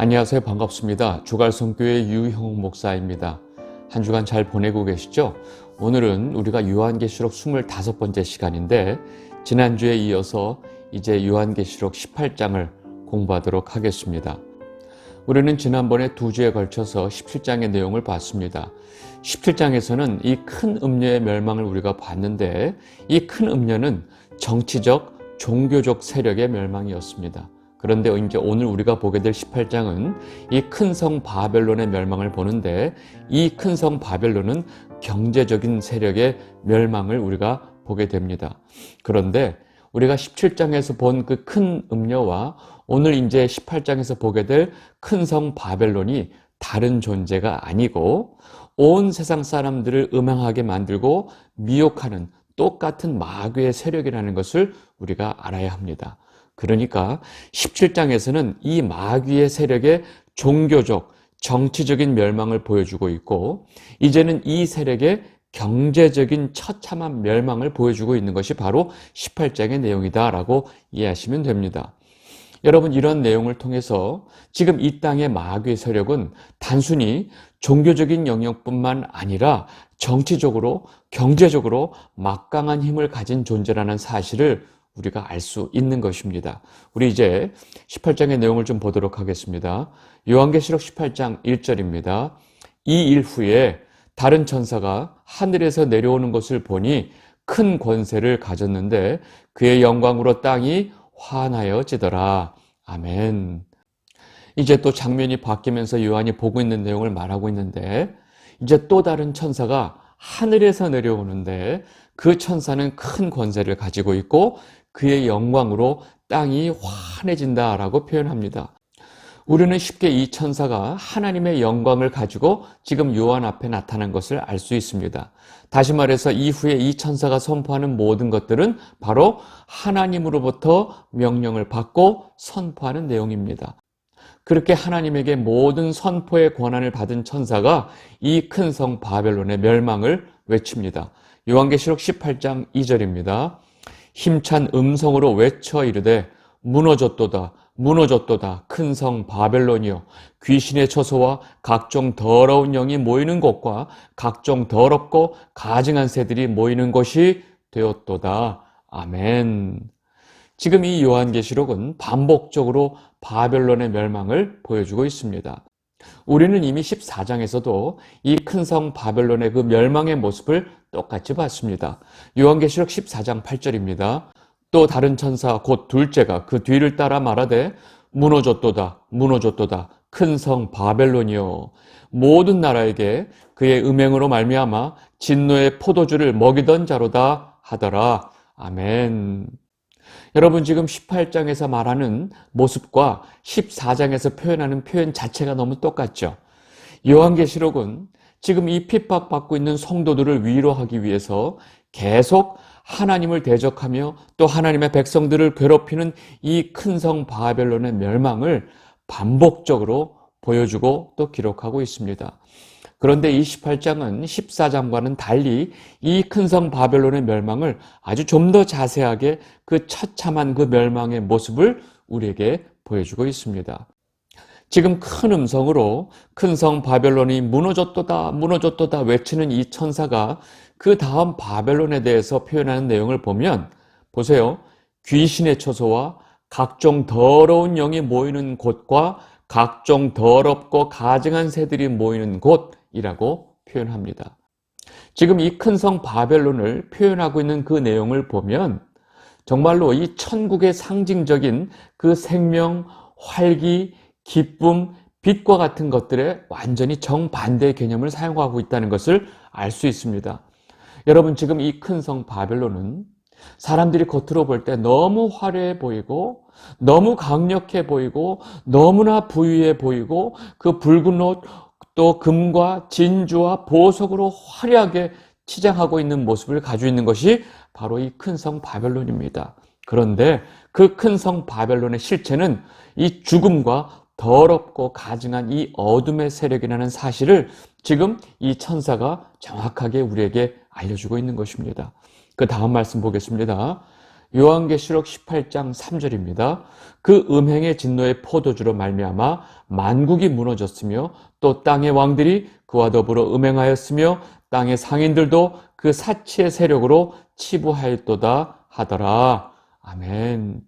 안녕하세요. 반갑습니다. 주갈성교회 유형욱 목사입니다. 한 주간 잘 보내고 계시죠? 오늘은 우리가 요한계시록 25번째 시간인데 지난주에 이어서 이제 요한계시록 18장을 공부하도록 하겠습니다. 우리는 지난번에 두 주에 걸쳐서 17장의 내용을 봤습니다. 17장에서는 이 큰 음녀의 멸망을 우리가 봤는데 이 큰 음녀는 정치적, 종교적 세력의 멸망이었습니다. 그런데 이제 오늘 우리가 보게 될 18장은 이 큰 성 바벨론의 멸망을 보는데 이 큰 성 바벨론은 경제적인 세력의 멸망을 우리가 보게 됩니다. 그런데 우리가 17장에서 본 그 큰 음녀와 오늘 이제 18장에서 보게 될 큰 성 바벨론이 다른 존재가 아니고 온 세상 사람들을 음행하게 만들고 미혹하는 똑같은 마귀의 세력이라는 것을 우리가 알아야 합니다. 그러니까 17장에서는 이 마귀의 세력의 종교적, 정치적인 멸망을 보여주고 있고, 이제는 이 세력의 경제적인 처참한 멸망을 보여주고 있는 것이 바로 18장의 내용이다라고 이해하시면 됩니다. 여러분, 이런 내용을 통해서 지금 이 땅의 마귀의 세력은 단순히 종교적인 영역뿐만 아니라 정치적으로, 경제적으로 막강한 힘을 가진 존재라는 사실을 우리가 알 수 있는 것입니다. 우리 이제 18장의 내용을 좀 보도록 하겠습니다. 요한계시록 18장 1절입니다. 이 일 후에 다른 천사가 하늘에서 내려오는 것을 보니 큰 권세를 가졌는데 그의 영광으로 땅이 환하여지더라. 아멘. 이제 또 장면이 바뀌면서 요한이 보고 있는 내용을 말하고 있는데 이제 또 다른 천사가 하늘에서 내려오는데 그 천사는 큰 권세를 가지고 있고 그의 영광으로 땅이 환해진다라고 표현합니다. 우리는 쉽게 이 천사가 하나님의 영광을 가지고 지금 요한 앞에 나타난 것을 알 수 있습니다. 다시 말해서 이후에 이 천사가 선포하는 모든 것들은 바로 하나님으로부터 명령을 받고 선포하는 내용입니다. 그렇게 하나님에게 모든 선포의 권한을 받은 천사가 이 큰 성 바벨론의 멸망을 외칩니다. 요한계시록 18장 2절입니다. 힘찬 음성으로 외쳐 이르되 무너졌도다 무너졌도다 큰 성 바벨론이여. 귀신의 처소와 각종 더러운 영이 모이는 곳과 각종 더럽고 가증한 새들이 모이는 곳이 되었도다. 아멘. 지금 이 요한계시록은 반복적으로 바벨론의 멸망을 보여주고 있습니다. 우리는 이미 14장에서도 이 큰 성 바벨론의 그 멸망의 모습을 똑같이 봤습니다. 요한계시록 14장 8절입니다. 또 다른 천사 곧 둘째가 그 뒤를 따라 말하되 무너졌도다 무너졌도다 큰 성 바벨론이요 모든 나라에게 그의 음행으로 말미암아 진노의 포도주를 먹이던 자로다 하더라 아멘. 여러분 지금 18장에서 말하는 모습과 14장에서 표현하는 표현 자체가 너무 똑같죠. 요한계시록은 지금 이 핍박받고 있는 성도들을 위로하기 위해서 계속 하나님을 대적하며 또 하나님의 백성들을 괴롭히는 이 큰 성 바벨론의 멸망을 반복적으로 보여주고 또 기록하고 있습니다. 그런데 28장은 14장과는 달리 이 큰 성 바벨론의 멸망을 아주 좀 더 자세하게 그 처참한 그 멸망의 모습을 우리에게 보여주고 있습니다. 지금 큰 음성으로 큰 성 바벨론이 무너졌도다, 무너졌도다 외치는 이 천사가 그 다음 바벨론에 대해서 표현하는 내용을 보면 보세요. 귀신의 처소와 각종 더러운 영이 모이는 곳과 각종 더럽고 가증한 새들이 모이는 곳 이라고 표현합니다. 지금 이 큰 성 바벨론을 표현하고 있는 그 내용을 보면 정말로 이 천국의 상징적인 그 생명, 활기, 기쁨, 빛과 같은 것들에 완전히 정반대의 개념을 사용하고 있다는 것을 알 수 있습니다. 여러분, 지금 이 큰 성 바벨론은 사람들이 겉으로 볼 때 너무 화려해 보이고, 너무 강력해 보이고, 너무나 부유해 보이고, 그 붉은 옷, 또 금과 진주와 보석으로 화려하게 치장하고 있는 모습을 가지고 있는 것이 바로 이 큰 성 바벨론입니다. 그런데 그 큰 성 바벨론의 실체는 이 죽음과 더럽고 가증한 이 어둠의 세력이라는 사실을 지금 이 천사가 정확하게 우리에게 알려주고 있는 것입니다. 그 다음 말씀 보겠습니다. 요한계시록 18장 3절입니다. 그 음행의 진노의 포도주로 말미암아 만국이 무너졌으며 또 땅의 왕들이 그와 더불어 음행하였으며 땅의 상인들도 그 사치의 세력으로 치부하였도다 하더라. 아멘.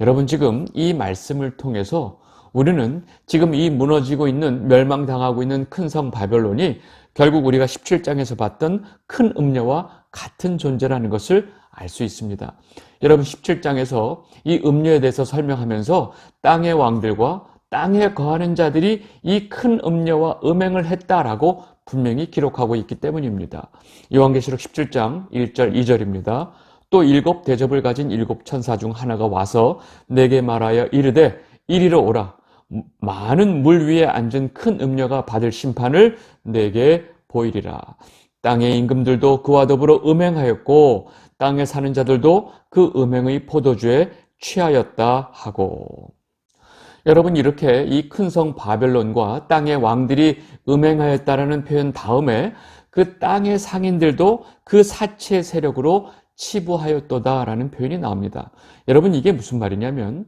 여러분 지금 이 말씀을 통해서 우리는 지금 이 무너지고 있는 멸망당하고 있는 큰 성 바벨론이 결국 우리가 17장에서 봤던 큰 음녀와 같은 존재라는 것을 알 수 있습니다. 여러분 17장에서 이 음녀에 대해서 설명하면서 땅의 왕들과 땅에 거하는 자들이 이 큰 음녀와 음행을 했다라고 분명히 기록하고 있기 때문입니다. 요한계시록 17장 1절 2절입니다. 또 일곱 대접을 가진 일곱 천사 중 하나가 와서 내게 말하여 이르되 이리로 오라 많은 물 위에 앉은 큰 음녀가 받을 심판을 내게 보이리라. 땅의 임금들도 그와 더불어 음행하였고 땅에 사는 자들도 그 음행의 포도주에 취하였다 하고 여러분 이렇게 이 큰 성 바벨론과 땅의 왕들이 음행하였다라는 표현 다음에 그 땅의 상인들도 그 사치의 세력으로 치부하였도다라는 표현이 나옵니다. 여러분 이게 무슨 말이냐면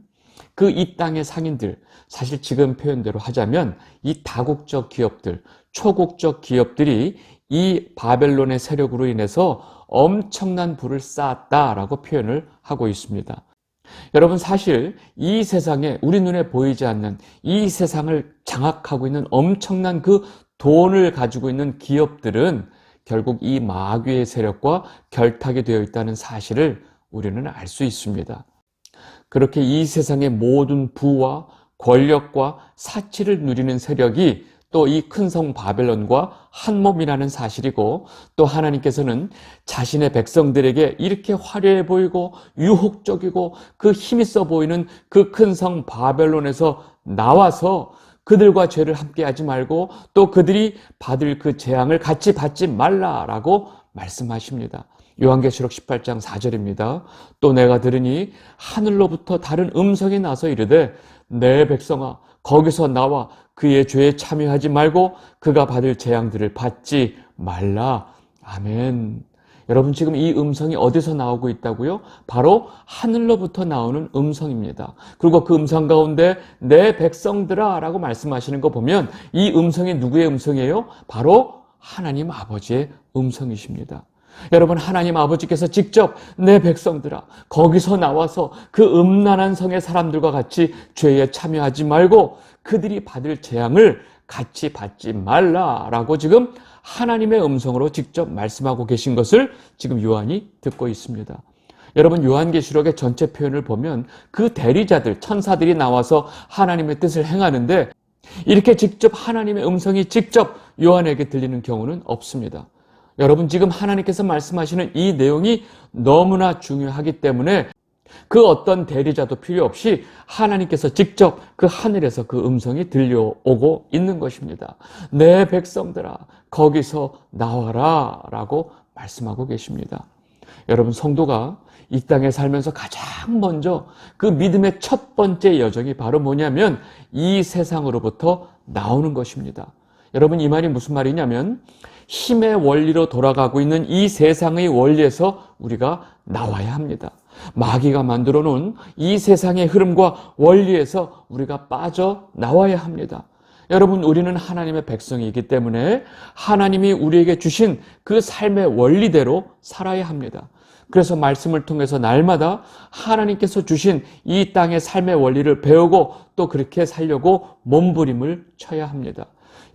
그 이 땅의 상인들 사실 지금 표현대로 하자면 이 다국적 기업들, 초국적 기업들이 이 바벨론의 세력으로 인해서 엄청난 불을 쌓았다라고 표현을 하고 있습니다. 여러분 사실 이 세상에 우리 눈에 보이지 않는 이 세상을 장악하고 있는 엄청난 그 돈을 가지고 있는 기업들은 결국 이 마귀의 세력과 결탁이 되어 있다는 사실을 우리는 알 수 있습니다. 그렇게 이 세상의 모든 부와 권력과 사치를 누리는 세력이 또 이 큰 성 바벨론과 한 몸이라는 사실이고 또 하나님께서는 자신의 백성들에게 이렇게 화려해 보이고 유혹적이고 그 힘있어 보이는 그 큰 성 바벨론에서 나와서 그들과 죄를 함께 하지 말고 또 그들이 받을 그 재앙을 같이 받지 말라라고 말씀하십니다. 요한계시록 18장 4절입니다. 또 내가 들으니 하늘로부터 다른 음성이 나서 이르되 내 백성아 거기서 나와 그의 죄에 참여하지 말고 그가 받을 재앙들을 받지 말라. 아멘. 여러분 지금 이 음성이 어디서 나오고 있다고요? 바로 하늘로부터 나오는 음성입니다. 그리고 그 음성 가운데 내 백성들아 라고 말씀하시는 거 보면 이 음성이 누구의 음성이에요? 바로 하나님 아버지의 음성이십니다. 여러분 하나님 아버지께서 직접 내 백성들아 거기서 나와서 그 음란한 성의 사람들과 같이 죄에 참여하지 말고 그들이 받을 재앙을 같이 받지 말라라고 지금 하나님의 음성으로 직접 말씀하고 계신 것을 지금 요한이 듣고 있습니다. 여러분 요한계시록의 전체 표현을 보면 그 대리자들 천사들이 나와서 하나님의 뜻을 행하는데 이렇게 직접 하나님의 음성이 직접 요한에게 들리는 경우는 없습니다. 여러분 지금 하나님께서 말씀하시는 이 내용이 너무나 중요하기 때문에 그 어떤 대리자도 필요 없이 하나님께서 직접 그 하늘에서 그 음성이 들려오고 있는 것입니다. 내 백성들아, 거기서 나와라 라고 말씀하고 계십니다. 여러분, 성도가 이 땅에 살면서 가장 먼저 그 믿음의 첫 번째 여정이 바로 뭐냐면 이 세상으로부터 나오는 것입니다. 여러분, 이 말이 무슨 말이냐면 힘의 원리로 돌아가고 있는 이 세상의 원리에서 우리가 나와야 합니다. 마귀가 만들어 놓은 이 세상의 흐름과 원리에서 우리가 빠져 나와야 합니다. 여러분, 우리는 하나님의 백성이기 때문에 하나님이 우리에게 주신 그 삶의 원리대로 살아야 합니다. 그래서 말씀을 통해서 날마다 하나님께서 주신 이 땅의 삶의 원리를 배우고 또 그렇게 살려고 몸부림을 쳐야 합니다.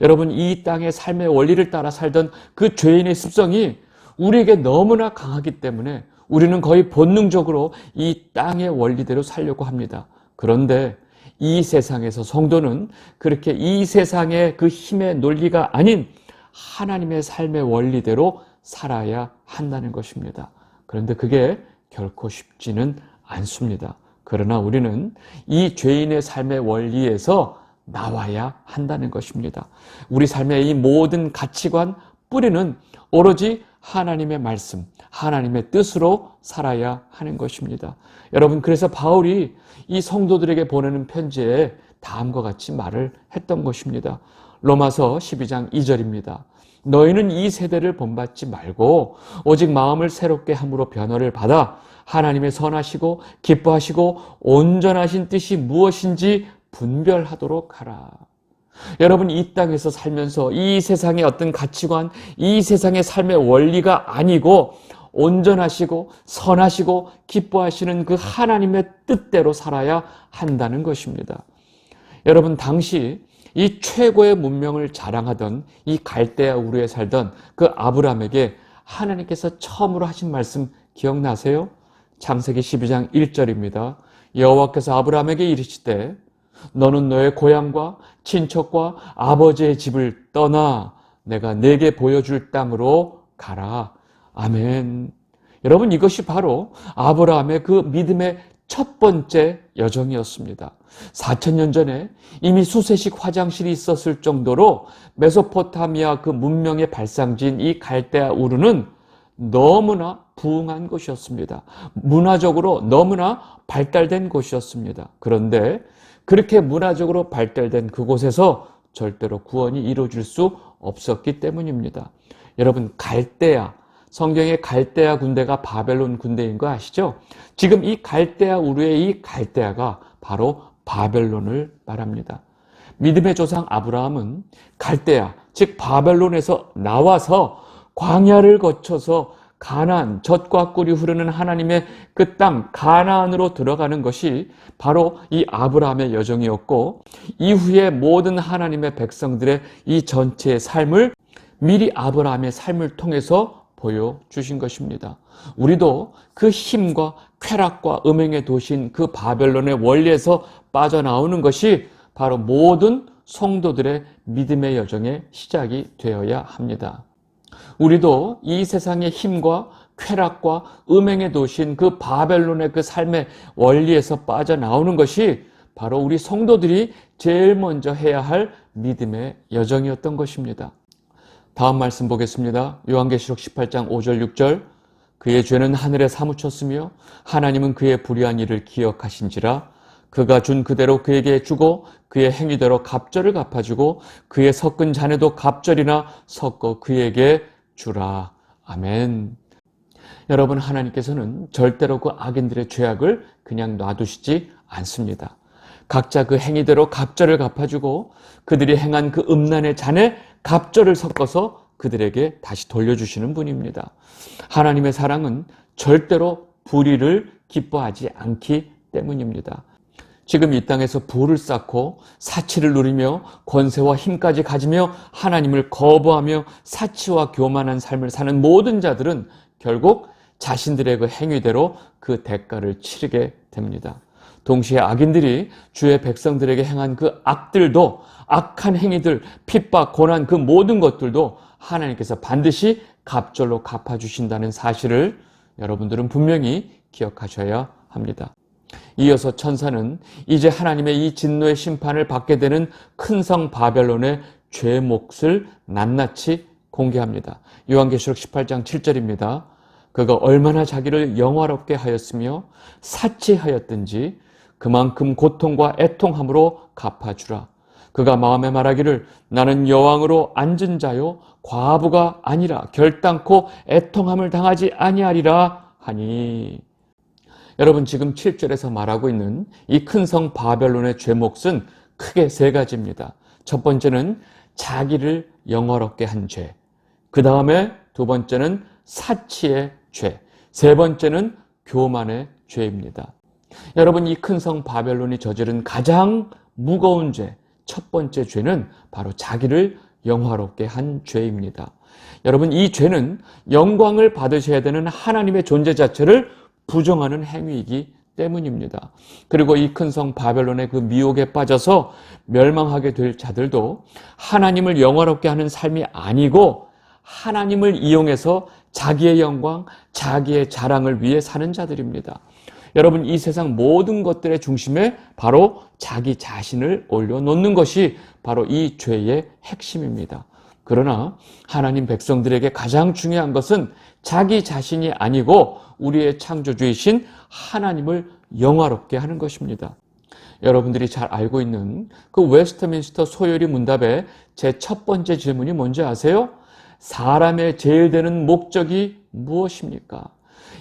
여러분, 이 땅의 삶의 원리를 따라 살던 그 죄인의 습성이 우리에게 너무나 강하기 때문에 우리는 거의 본능적으로 이 땅의 원리대로 살려고 합니다. 그런데 이 세상에서 성도는 그렇게 이 세상의 그 힘의 논리가 아닌 하나님의 삶의 원리대로 살아야 한다는 것입니다. 그런데 그게 결코 쉽지는 않습니다. 그러나 우리는 이 죄인의 삶의 원리에서 나와야 한다는 것입니다. 우리 삶의 이 모든 가치관 뿌리는 오로지 하나님의 말씀, 하나님의 뜻으로 살아야 하는 것입니다. 여러분, 그래서 바울이 이 성도들에게 보내는 편지에 다음과 같이 말을 했던 것입니다. 로마서 12장 2절입니다. 너희는 이 세대를 본받지 말고 오직 마음을 새롭게 함으로 변화를 받아 하나님의 선하시고 기뻐하시고 온전하신 뜻이 무엇인지 분별하도록 하라. 여러분 이 땅에서 살면서 이 세상의 어떤 가치관, 이 세상의 삶의 원리가 아니고 온전하시고 선하시고 기뻐하시는 그 하나님의 뜻대로 살아야 한다는 것입니다. 여러분 당시 이 최고의 문명을 자랑하던 이 갈대아 우르에 살던 그 아브람에게 하나님께서 처음으로 하신 말씀 기억나세요? 창세기 12장 1절입니다. 여호와께서 아브람에게 이르시되 너는 너의 고향과 친척과 아버지의 집을 떠나 내가 내게 보여줄 땅으로 가라. 아멘. 여러분 이것이 바로 아브라함의 그 믿음의 첫 번째 여정이었습니다. 4천년 전에 이미 수세식 화장실이 있었을 정도로 메소포타미아 그 문명의 발상지인 이 갈대아 우르는 너무나 부흥한 곳이었습니다. 문화적으로 너무나 발달된 곳이었습니다. 그런데 그렇게 문화적으로 발달된 그곳에서 절대로 구원이 이루어질 수 없었기 때문입니다. 여러분 갈대아 성경의 갈대아 군대가 바벨론 군대인 거 아시죠? 지금 이 갈대아 우르의 이 갈대아가 바로 바벨론을 말합니다. 믿음의 조상 아브라함은 갈대아, 즉 바벨론에서 나와서 광야를 거쳐서 가나안, 젖과 꿀이 흐르는 하나님의 그 땅 가나안으로 들어가는 것이 바로 이 아브라함의 여정이었고 이후에 모든 하나님의 백성들의 이 전체의 삶을 미리 아브라함의 삶을 통해서 보여주신 것입니다. 우리도 그 힘과 쾌락과 음행의 도시인 그 바벨론의 원리에서 빠져나오는 것이 바로 모든 성도들의 믿음의 여정의 시작이 되어야 합니다. 우리도 이 세상의 힘과 쾌락과 음행의 도시인 그 바벨론의 그 삶의 원리에서 빠져나오는 것이 바로 우리 성도들이 제일 먼저 해야 할 믿음의 여정이었던 것입니다. 다음 말씀 보겠습니다. 요한계시록 18장 5절 6절 그의 죄는 하늘에 사무쳤으며 하나님은 그의 불의한 일을 기억하신지라 그가 준 그대로 그에게 주고 그의 행위대로 갑절을 갚아주고 그의 섞은 잔에도 갑절이나 섞어 그에게 주라. 아멘. 여러분 하나님께서는 절대로 그 악인들의 죄악을 그냥 놔두시지 않습니다. 각자 그 행위대로 갑절을 갚아주고 그들이 행한 그 음란의 잔에 갑절을 섞어서 그들에게 다시 돌려주시는 분입니다. 하나님의 사랑은 절대로 불의를 기뻐하지 않기 때문입니다. 지금 이 땅에서 부를 쌓고 사치를 누리며 권세와 힘까지 가지며 하나님을 거부하며 사치와 교만한 삶을 사는 모든 자들은 결국 자신들의 그 행위대로 그 대가를 치르게 됩니다. 동시에 악인들이 주의 백성들에게 행한 그 악들도 악한 행위들, 핍박, 고난 그 모든 것들도 하나님께서 반드시 갑절로 갚아주신다는 사실을 여러분들은 분명히 기억하셔야 합니다. 이어서 천사는 이제 하나님의 이 진노의 심판을 받게 되는 큰 성 바벨론의 죄 몫을 낱낱이 공개합니다. 요한계시록 18장 7절입니다. 그가 얼마나 자기를 영화롭게 하였으며 사치하였든지 그만큼 고통과 애통함으로 갚아주라. 그가 마음에 말하기를 나는 여왕으로 앉은 자요 과부가 아니라 결단코 애통함을 당하지 아니하리라 하니 여러분 지금 7절에서 말하고 있는 이 큰 성 바벨론의 죄목은 크게 세 가지입니다. 첫 번째는 자기를 영화롭게 한 죄. 그 다음에 두 번째는 사치의 죄. 세 번째는 교만의 죄입니다. 여러분 이 큰 성 바벨론이 저지른 가장 무거운 죄, 첫 번째 죄는 바로 자기를 영화롭게 한 죄입니다. 여러분 이 죄는 영광을 받으셔야 되는 하나님의 존재 자체를 부정하는 행위이기 때문입니다. 그리고 이 큰 성 바벨론의 그 미혹에 빠져서 멸망하게 될 자들도 하나님을 영화롭게 하는 삶이 아니고 하나님을 이용해서 자기의 영광, 자기의 자랑을 위해 사는 자들입니다. 여러분 이 세상 모든 것들의 중심에 바로 자기 자신을 올려놓는 것이 바로 이 죄의 핵심입니다. 그러나 하나님 백성들에게 가장 중요한 것은 자기 자신이 아니고 우리의 창조주이신 하나님을 영화롭게 하는 것입니다. 여러분들이 잘 알고 있는 그 웨스트민스터 소요리 문답의 제 첫 번째 질문이 뭔지 아세요? 사람의 제일 되는 목적이 무엇입니까?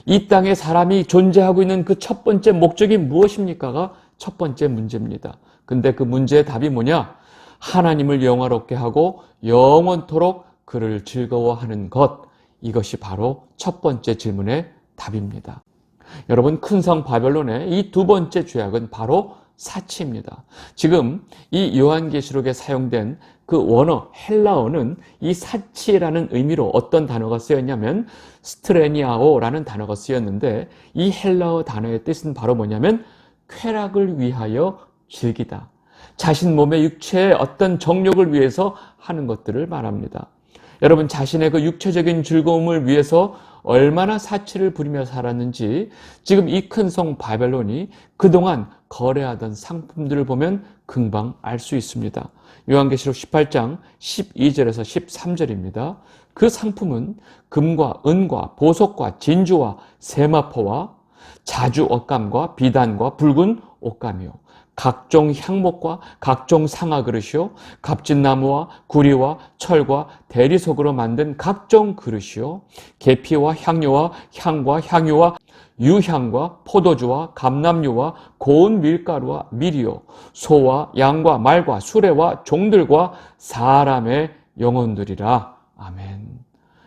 이 땅에 사람이 존재하고 있는 그 첫 번째 목적이 무엇입니까가 첫 번째 문제입니다. 근데 그 문제의 답이 뭐냐? 하나님을 영화롭게 하고 영원토록 그를 즐거워하는 것. 이것이 바로 첫 번째 질문의 답입니다. 여러분, 큰 성 바벨론의 이 두 번째 죄악은 바로 사치입니다. 지금 이 요한계시록에 사용된 그 원어 헬라어는 이 사치라는 의미로 어떤 단어가 쓰였냐면 스트레니아오라는 단어가 쓰였는데 이 헬라어 단어의 뜻은 바로 뭐냐면 쾌락을 위하여 즐기다. 자신 몸의 육체의 어떤 정욕을 위해서 하는 것들을 말합니다. 여러분 자신의 그 육체적인 즐거움을 위해서 얼마나 사치를 부리며 살았는지 지금 이 큰 성 바벨론이 그동안 거래하던 상품들을 보면 금방 알 수 있습니다. 요한계시록 18장 12절에서 13절입니다. 그 상품은 금과 은과 보석과 진주와 세마포와 자주 옷감과 비단과 붉은 옷감이요. 각종 향목과 각종 상아 그릇이요, 갑진나무와 구리와 철과 대리석으로 만든 각종 그릇이요, 계피와 향료와 향과 향유와 유향과 포도주와 감남유와 고운 밀가루와 밀이요, 소와 양과 말과 수레와 종들과 사람의 영혼들이라. 아멘.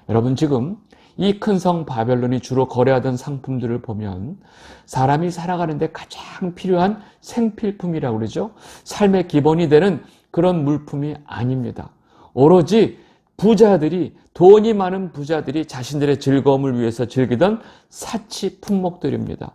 여러분 지금 이 큰 성 바벨론이 주로 거래하던 상품들을 보면 사람이 살아가는데 가장 필요한 생필품이라고 그러죠. 삶의 기본이 되는 그런 물품이 아닙니다. 오로지 부자들이 돈이 많은 부자들이 자신들의 즐거움을 위해서 즐기던 사치 품목들입니다.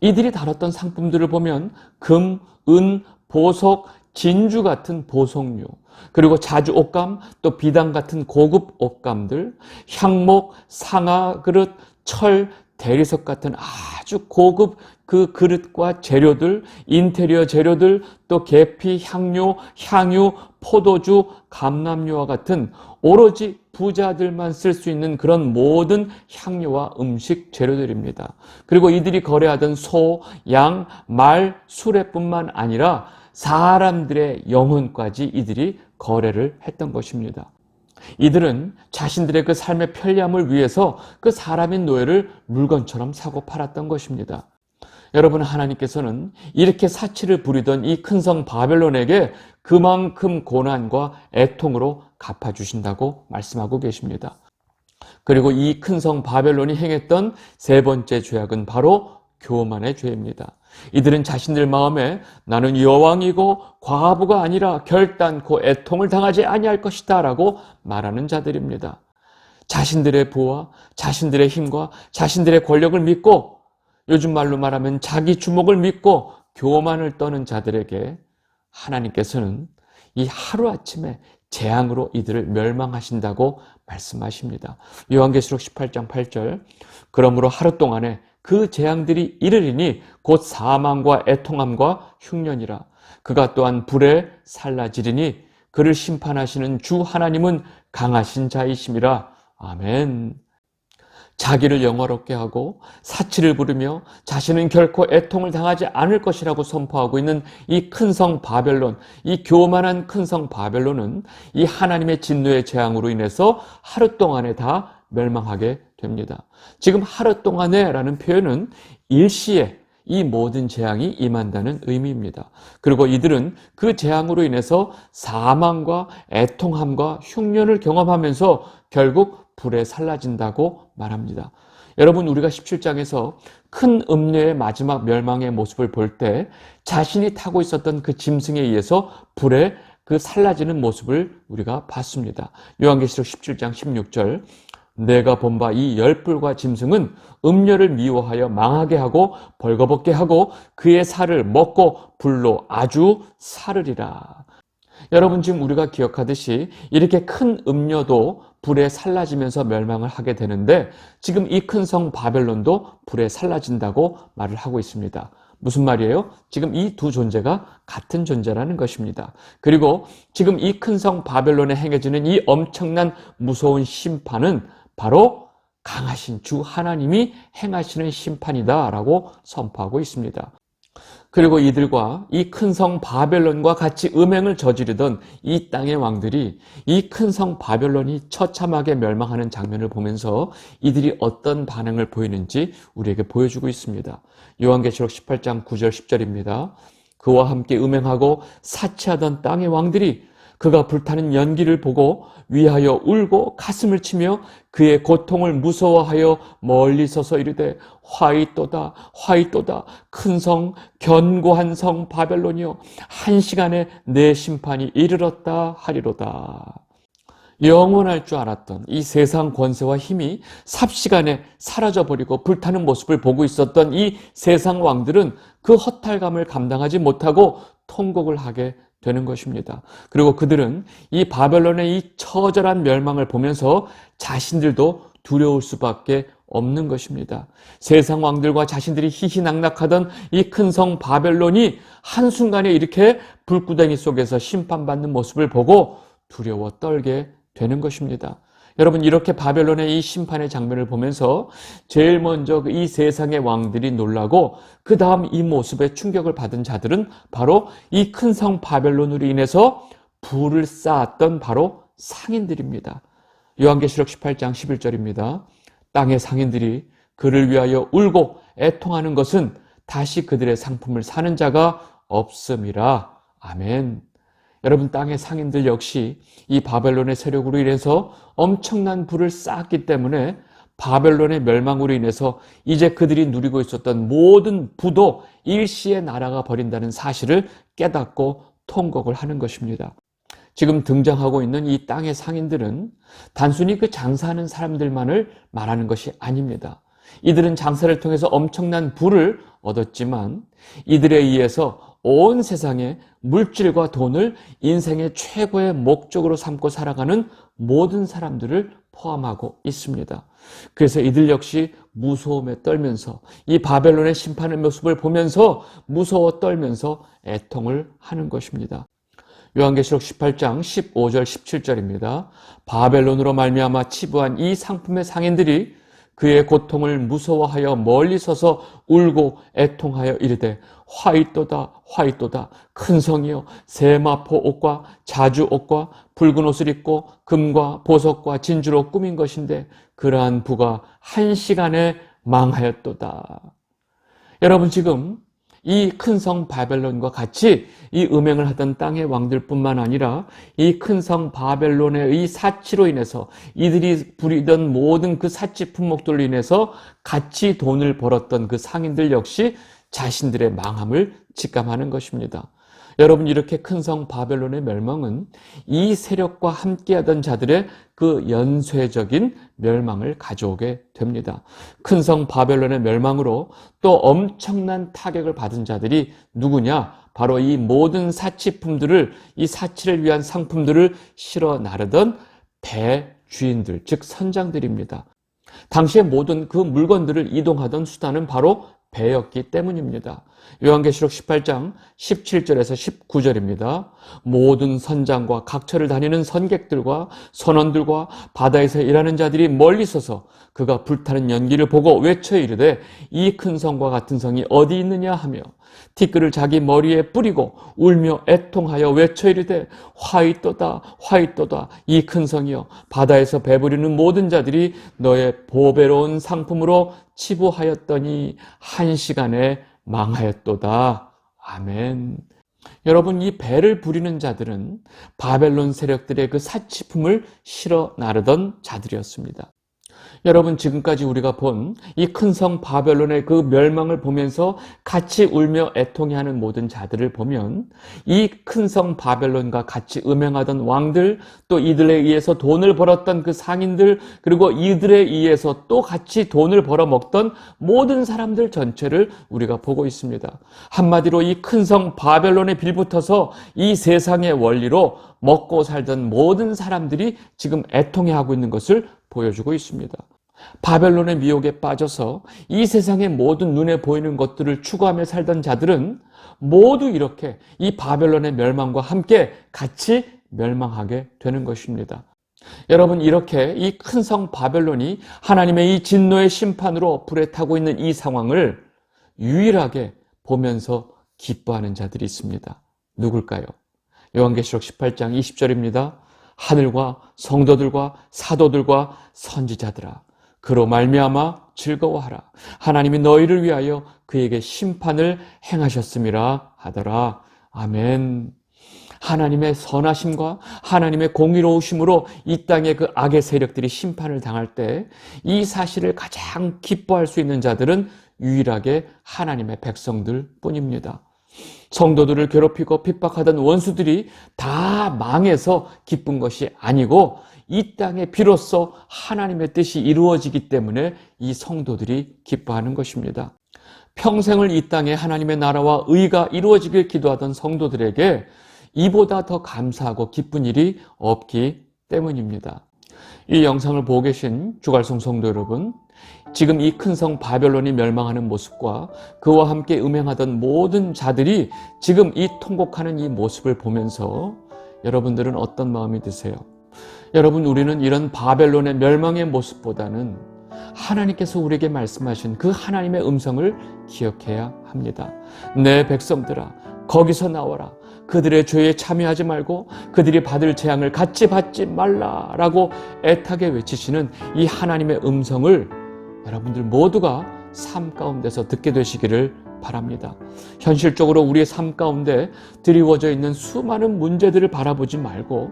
이들이 다뤘던 상품들을 보면 금, 은, 보석, 진주 같은 보석류, 그리고 자주 옷감, 또 비단 같은 고급 옷감들, 향목, 상아 그릇, 철, 대리석 같은 아주 고급 그 그릇과 재료들, 인테리어 재료들, 또 계피, 향료, 향유, 포도주, 감남류와 같은 오로지 부자들만 쓸 수 있는 그런 모든 향료와 음식 재료들입니다. 그리고 이들이 거래하던 소, 양, 말, 수레뿐만 아니라 사람들의 영혼까지 이들이 거래를 했던 것입니다. 이들은 자신들의 그 삶의 편리함을 위해서 그 사람인 노예를 물건처럼 사고 팔았던 것입니다. 여러분 하나님께서는 이렇게 사치를 부리던 이 큰 성 바벨론에게 그만큼 고난과 애통으로 갚아주신다고 말씀하고 계십니다. 그리고 이 큰 성 바벨론이 행했던 세 번째 죄악은 바로 교만의 죄입니다. 이들은 자신들 마음에 나는 여왕이고 과부가 아니라 결단코 애통을 당하지 아니할 것이다라고 말하는 자들입니다. 자신들의 부와 자신들의 힘과 자신들의 권력을 믿고 요즘 말로 말하면 자기 주목을 믿고 교만을 떠는 자들에게 하나님께서는 이 하루아침에 재앙으로 이들을 멸망하신다고 말씀하십니다. 요한계시록 18장 8절 그러므로 하루 동안에 그 재앙들이 이르리니 곧 사망과 애통함과 흉년이라 그가 또한 불에 살라지리니 그를 심판하시는 주 하나님은 강하신 자이심이라 아멘. 자기를 영화롭게 하고 사치를 부르며 자신은 결코 애통을 당하지 않을 것이라고 선포하고 있는 이 큰 성 바벨론, 이 교만한 큰 성 바벨론은 이 하나님의 진노의 재앙으로 인해서 하루 동안에 다 멸망하게 됩니다. 지금 하루 동안에 라는 표현은 일시에 이 모든 재앙이 임한다는 의미입니다. 그리고 이들은 그 재앙으로 인해서 사망과 애통함과 흉년을 경험하면서 결국 불에 살라진다고 말합니다. 여러분 우리가 17장에서 큰 음녀의 마지막 멸망의 모습을 볼 때 자신이 타고 있었던 그 짐승에 의해서 불에 그 살라지는 모습을 우리가 봤습니다. 요한계시록 17장 16절 내가 본 바 이 열불과 짐승은 음녀를 미워하여 망하게 하고 벌거벗게 하고 그의 살을 먹고 불로 아주 사르리라. 여러분 지금 우리가 기억하듯이 이렇게 큰 음녀도 불에 살라지면서 멸망을 하게 되는데 지금 이 큰 성 바벨론도 불에 살라진다고 말을 하고 있습니다. 무슨 말이에요? 지금 이 두 존재가 같은 존재라는 것입니다. 그리고 지금 이 큰 성 바벨론에 행해지는 이 엄청난 무서운 심판은 바로 강하신 주 하나님이 행하시는 심판이다라고 선포하고 있습니다. 그리고 이들과 이 큰 성 바벨론과 같이 음행을 저지르던 이 땅의 왕들이 이 큰 성 바벨론이 처참하게 멸망하는 장면을 보면서 이들이 어떤 반응을 보이는지 우리에게 보여주고 있습니다. 요한계시록 18장 9절 10절입니다. 그와 함께 음행하고 사치하던 땅의 왕들이 그가 불타는 연기를 보고 위하여 울고 가슴을 치며 그의 고통을 무서워하여 멀리 서서 이르되 화이또다 화이또다 큰 성 견고한 성 바벨론이여 한 시간에 내 심판이 이르렀다 하리로다. 영원할 줄 알았던 이 세상 권세와 힘이 삽시간에 사라져버리고 불타는 모습을 보고 있었던 이 세상 왕들은 그 허탈감을 감당하지 못하고 통곡을 하게 되는 것입니다. 그리고 그들은 이 바벨론의 이 처절한 멸망을 보면서 자신들도 두려울 수밖에 없는 것입니다. 세상 왕들과 자신들이 희희낙낙하던 이 큰 성 바벨론이 한순간에 이렇게 불구덩이 속에서 심판받는 모습을 보고 두려워 떨게 되는 것입니다. 여러분 이렇게 바벨론의 이 심판의 장면을 보면서 제일 먼저 이 세상의 왕들이 놀라고 그 다음 이 모습에 충격을 받은 자들은 바로 이 큰 성 바벨론으로 인해서 불을 쌓았던 바로 상인들입니다. 요한계시록 18장 11절입니다. 땅의 상인들이 그를 위하여 울고 애통하는 것은 다시 그들의 상품을 사는 자가 없음이라. 아멘. 여러분 땅의 상인들 역시 이 바벨론의 세력으로 인해서 엄청난 부를 쌓았기 때문에 바벨론의 멸망으로 인해서 이제 그들이 누리고 있었던 모든 부도 일시에 날아가 버린다는 사실을 깨닫고 통곡을 하는 것입니다. 지금 등장하고 있는 이 땅의 상인들은 단순히 그 장사하는 사람들만을 말하는 것이 아닙니다. 이들은 장사를 통해서 엄청난 부를 얻었지만 이들에 의해서 온 세상에 물질과 돈을 인생의 최고의 목적으로 삼고 살아가는 모든 사람들을 포함하고 있습니다. 그래서 이들 역시 무서움에 떨면서 이 바벨론의 심판의 모습을 보면서 무서워 떨면서 애통을 하는 것입니다. 요한계시록 18장 15절 17절입니다. 바벨론으로 말미암아 치부한 이 상품의 상인들이 그의 고통을 무서워하여 멀리 서서 울고 애통하여 이르되 화이또다 화이또다 큰 성이여 세마포 옷과 자주 옷과 붉은 옷을 입고 금과 보석과 진주로 꾸민 것인데 그러한 부가 한 시간에 망하였도다. 여러분 지금 이 큰 성 바벨론과 같이 이 음행을 하던 땅의 왕들뿐만 아니라 이 큰 성 바벨론의 이 사치로 인해서 이들이 부리던 모든 그 사치 품목들로 인해서 같이 돈을 벌었던 그 상인들 역시 자신들의 망함을 직감하는 것입니다. 여러분 이렇게 큰 성 바벨론의 멸망은 이 세력과 함께하던 자들의 그 연쇄적인 멸망을 가져오게 됩니다. 큰 성 바벨론의 멸망으로 또 엄청난 타격을 받은 자들이 누구냐? 바로 이 모든 사치품들을 이 사치를 위한 상품들을 실어 나르던 배 주인들, 즉 선장들입니다. 당시의 모든 그 물건들을 이동하던 수단은 바로 배였기 때문입니다. 요한계시록 18장 17절에서 19절입니다. 모든 선장과 각처를 다니는 선객들과 선원들과 바다에서 일하는 자들이 멀리 서서 그가 불타는 연기를 보고 외쳐 이르되 이 큰 성과 같은 성이 어디 있느냐 하며 티끌을 자기 머리에 뿌리고 울며 애통하여 외쳐 이르되 화이또다 화이또다 이 큰 성이여 바다에서 배부리는 모든 자들이 너의 보배로운 상품으로 치부하였더니 한 시간에 망하였도다. 아멘. 여러분, 이 배를 부리는 자들은 바벨론 세력들의 그 사치품을 실어 나르던 자들이었습니다. 여러분 지금까지 우리가 본 이 큰 성 바벨론의 그 멸망을 보면서 같이 울며 애통해 하는 모든 자들을 보면 이 큰 성 바벨론과 같이 음행하던 왕들 또 이들에 의해서 돈을 벌었던 그 상인들 그리고 이들에 의해서 또 같이 돈을 벌어 먹던 모든 사람들 전체를 우리가 보고 있습니다. 한마디로 이 큰 성 바벨론에 빌붙어서 이 세상의 원리로 먹고 살던 모든 사람들이 지금 애통해 하고 있는 것을 보여주고 있습니다. 바벨론의 미혹에 빠져서 이 세상의 모든 눈에 보이는 것들을 추구하며 살던 자들은 모두 이렇게 이 바벨론의 멸망과 함께 같이 멸망하게 되는 것입니다. 여러분 이렇게 이 큰 성 바벨론이 하나님의 이 진노의 심판으로 불에 타고 있는 이 상황을 유일하게 보면서 기뻐하는 자들이 있습니다. 누굴까요? 요한계시록 18장 20절입니다. 하늘과 성도들과 사도들과 선지자들아 그로 말미암아 즐거워하라. 하나님이 너희를 위하여 그에게 심판을 행하셨음이라 하더라. 아멘. 하나님의 선하심과 하나님의 공의로우심으로 이 땅의 그 악의 세력들이 심판을 당할 때 이 사실을 가장 기뻐할 수 있는 자들은 유일하게 하나님의 백성들 뿐입니다. 성도들을 괴롭히고 핍박하던 원수들이 다 망해서 기쁜 것이 아니고 이 땅에 비로소 하나님의 뜻이 이루어지기 때문에 이 성도들이 기뻐하는 것입니다. 평생을 이 땅에 하나님의 나라와 의가 이루어지길 기도하던 성도들에게 이보다 더 감사하고 기쁜 일이 없기 때문입니다. 이 영상을 보고 계신 주갈성 성도 여러분, 지금 이 큰 성 바벨론이 멸망하는 모습과 그와 함께 음행하던 모든 자들이 지금 이 통곡하는 이 모습을 보면서 여러분들은 어떤 마음이 드세요? 여러분, 우리는 이런 바벨론의 멸망의 모습보다는 하나님께서 우리에게 말씀하신 그 하나님의 음성을 기억해야 합니다. 내 백성들아, 거기서 나와라. 그들의 죄에 참여하지 말고 그들이 받을 재앙을 같이 받지 말라라고 애타게 외치시는 이 하나님의 음성을 여러분들 모두가 삶 가운데서 듣게 되시기를 바랍니다. 현실적으로 우리의 삶 가운데 드리워져 있는 수많은 문제들을 바라보지 말고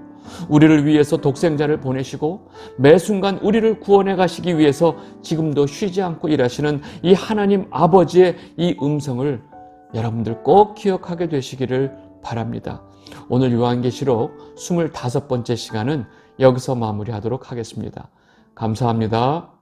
우리를 위해서 독생자를 보내시고 매 순간 우리를 구원해 가시기 위해서 지금도 쉬지 않고 일하시는 이 하나님 아버지의 이 음성을 여러분들 꼭 기억하게 되시기를 바랍니다. 오늘 요한계시록 25번째 시간은 여기서 마무리하도록 하겠습니다. 감사합니다.